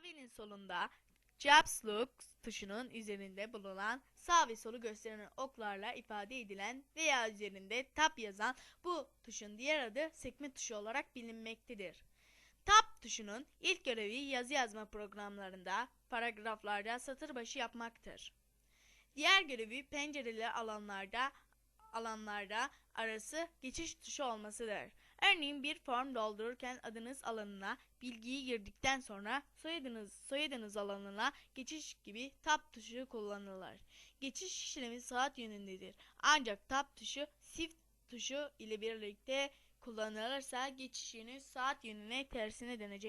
Klavyenin solunda Caps Lock tuşunun üzerinde bulunan sağ ve solu gösteren oklarla ifade edilen veya üzerinde Tab yazan bu tuşun diğer adı sekme tuşu olarak bilinmektedir. Tab tuşunun ilk görevi yazı yazma programlarında, paragraflarda satır başı yapmaktır. Diğer görevi pencereli alanlarda alanlarda arası geçiş tuşu olmasıdır. Örneğin bir form doldururken adınız alanına bilgiyi girdikten sonra soyadınız soyadınız alanına geçiş gibi tab tuşu kullanılır. Geçiş işlemi saat yönündedir. Ancak tab tuşu shift tuşu ile birlikte kullanılırsa geçiş yönü saat yönüne tersine dönecek.